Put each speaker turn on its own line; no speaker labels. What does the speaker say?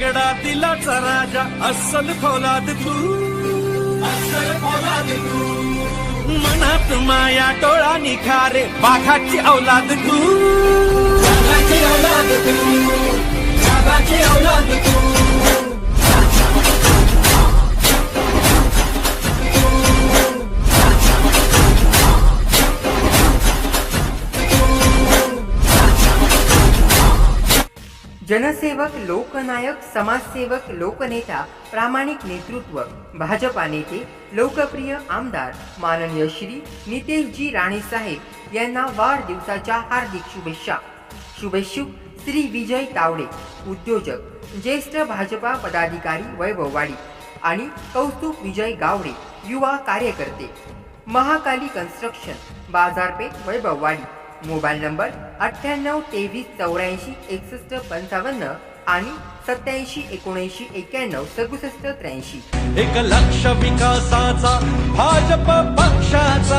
रायगडा दिलाचा राजा अस्सल फौलाद तू. अस्सल फौलाद तू मनात माया डोळा निखारे बाघाची औलाद तू. बाघाची औलाद तू.
जनसेवक लोकनायक समाजसेवक लोकनेता प्रामाणिक नेतृत्व भाजपा नेते लोकप्रिय आमदार माननीय श्री नितेशजी राणेसाहेब यांना वाढदिवसाच्या हार्दिक शुभेच्छा. शुभेच्छुक श्री विजय तावडे उद्योजक ज्येष्ठ भाजपा पदाधिकारी वैभव वाडी आणि कौस्तुभ विजय गावडे युवा कार्यकर्ते. महाकाली कन्स्ट्रक्शन बाजारपेठ वैभववाडी मोबाईल नंबर अठ्ठ्याण्णव तेवीस चौऱ्याऐंशी एकसष्ट पंचावन्न आणि सत्याऐंशी एकोणऐंशी एक्क्याण्णव सदुसष्ट त्र्याऐंशी.
एक लक्ष विकासाचा भाजप पक्षाचा